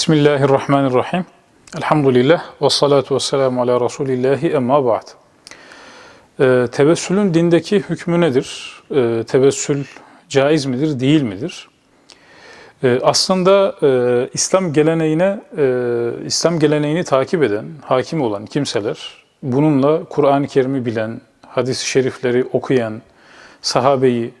Bismillahirrahmanirrahim. Elhamdülillah ve salatu ve selamu ala Resulillahi emma ba'd. Ee, tevessülün dindeki hükmü nedir? Ee, tevessül caiz midir, değil midir? Ee, aslında e, İslam geleneğine, e, İslam geleneğini takip eden, hakim olan kimseler, bununla Kur'an-ı Kerim'i bilen, hadis-i şerifleri okuyan, sahabeyi,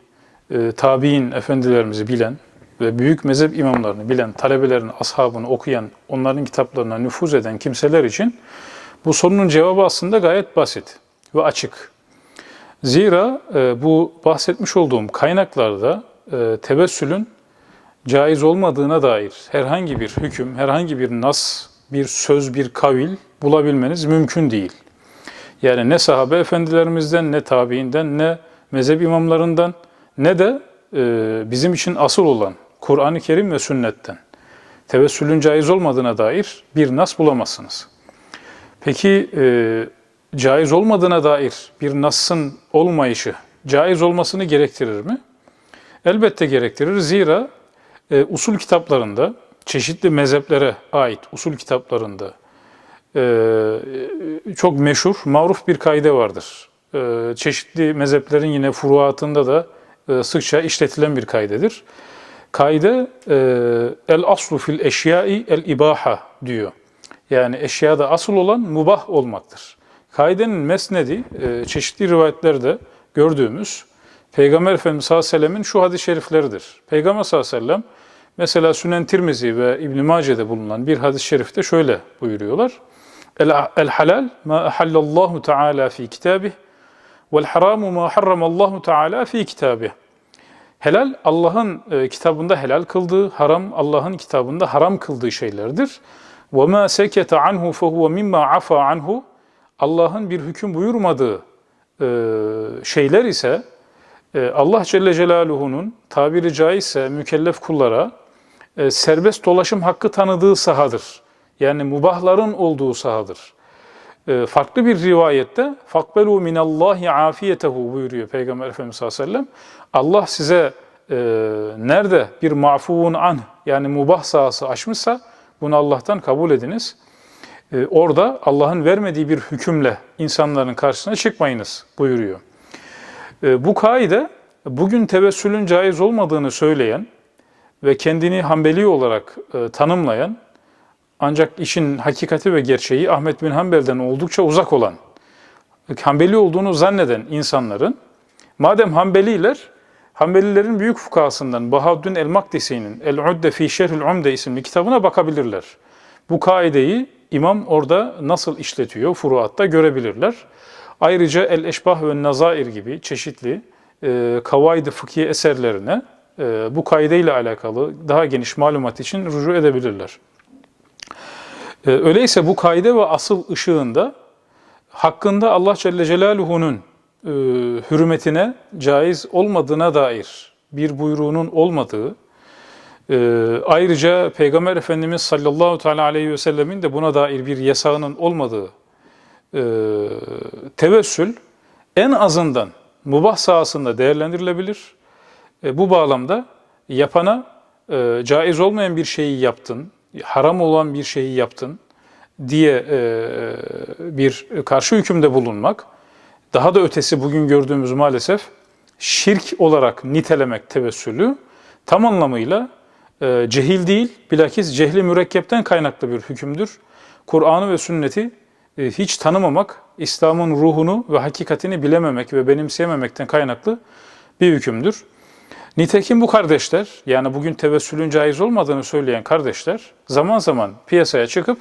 e, tabi'in efendilerimizi bilen, ve büyük mezhep imamlarını bilen, talebelerin ashabını okuyan, onların kitaplarına nüfuz eden kimseler için bu sorunun cevabı aslında gayet basit ve açık. Zira e, bu bahsetmiş olduğum kaynaklarda e, tevessülün caiz olmadığına dair herhangi bir hüküm, herhangi bir nas, bir söz, bir kavil bulabilmeniz mümkün değil. Yani ne sahabe efendilerimizden, ne tabiinden, ne mezhep imamlarından, ne de e, bizim için asıl olan Kur'an-ı Kerim ve sünnetten tevessülün caiz olmadığına dair bir nas bulamazsınız. Peki e, caiz olmadığına dair bir nasın olmayışı caiz olmasını gerektirir mi? Elbette gerektirir. Zira e, usul kitaplarında, çeşitli mezheplere ait usul kitaplarında e, çok meşhur, maruf bir kaide vardır. E, çeşitli mezheplerin yine furuatında da e, sıkça işletilen bir kaydedir. Kaide e, el aslu fil eşyai el ibaha diyor. Yani eşyada asıl olan mubah olmaktır. Kaidenin mesnedi e, çeşitli rivayetlerde gördüğümüz Peygamber Efendimiz sallallahu aleyhi ve şu hadis-i şerifleridir. Peygamber sallallahu aleyhi ve sellem mesela Sünen Tirmizi ve İbn Mace'de bulunan bir hadis-i şerifte şöyle buyuruyorlar. El, el halal ma ahallallahu teala fi kitabih vel haramu ma harramallahu teala fi kitabih. Helal Allah'ın e, kitabında helal kıldığı, haram Allah'ın kitabında haram kıldığı şeylerdir. وَمَا سَكَتَ عَنْهُ فَهُوَ مِمَّا عَفَى عَنْهُ Allah'ın bir hüküm buyurmadığı e, şeyler ise e, Allah Celle Celaluhu'nun tabiri caizse mükellef kullara e, serbest dolaşım hakkı tanıdığı sahadır. Yani mubahların olduğu sahadır. E, farklı bir rivayette fakbelu minallahi afiyetehu buyuruyor Peygamber Efendimiz sallallahu aleyhi ve sellem. Allah size e, nerede bir ma'fuun an yani mubah sahası açmışsa bunu Allah'tan kabul ediniz. E, orada Allah'ın vermediği bir hükümle insanların karşısına çıkmayınız buyuruyor. E, bu kaide bugün tevessülün caiz olmadığını söyleyen ve kendini Hanbeli olarak e, tanımlayan ancak işin hakikati ve gerçeği Ahmet bin Hanbel'den oldukça uzak olan, Hanbeli olduğunu zanneden insanların, madem Hanbeliler, Hanbelilerin büyük fukasından Bahaddin el-Makdisi'nin El-Udde fi Şerhül Umde isimli kitabına bakabilirler. Bu kaideyi imam orada nasıl işletiyor furuatta görebilirler. Ayrıca El-Eşbah ve Nazair gibi çeşitli e, kavaid-i fıkhi eserlerine e, bu kaideyle alakalı daha geniş malumat için rücu edebilirler. E, öyleyse bu kaide ve asıl ışığında hakkında Allah Celle Celaluhu'nun e, hürmetine caiz olmadığına dair bir buyruğunun olmadığı, e, ayrıca Peygamber Efendimiz sallallahu teala aleyhi ve sellemin de buna dair bir yasağının olmadığı e, tevessül en azından mubah sahasında değerlendirilebilir. E, bu bağlamda yapana caiz olmayan bir şeyi yaptın, haram olan bir şeyi yaptın diye e, bir karşı hükümde bulunmak, daha da ötesi bugün gördüğümüz maalesef şirk olarak nitelemek tevessülü tam anlamıyla e, cehil değil, bilakis cehli mürekkepten kaynaklı bir hükümdür. Kur'an'ı ve sünneti e, hiç tanımamak, İslam'ın ruhunu ve hakikatini bilememek ve benimseyememekten kaynaklı bir hükümdür. Nitekim bu kardeşler, yani bugün tevessülün caiz olmadığını söyleyen kardeşler, zaman zaman piyasaya çıkıp,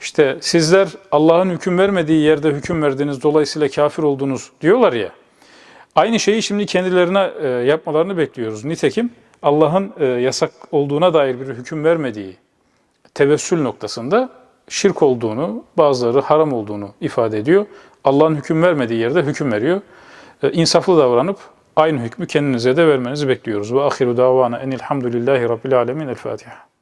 işte sizler Allah'ın hüküm vermediği yerde hüküm verdiniz, dolayısıyla kafir oldunuz diyorlar ya. Aynı şeyi şimdi kendilerine e, yapmalarını bekliyoruz. Nitekim Allah'ın e, yasak olduğuna dair bir hüküm vermediği tevessül noktasında şirk olduğunu, bazıları haram olduğunu ifade ediyor. Allah'ın hüküm vermediği yerde hüküm veriyor. E, insaflı davranıp aynı hükmü kendinize de vermenizi bekliyoruz. Ve ahiru davana enilhamdülillahi rabbil alemin. El Fatiha.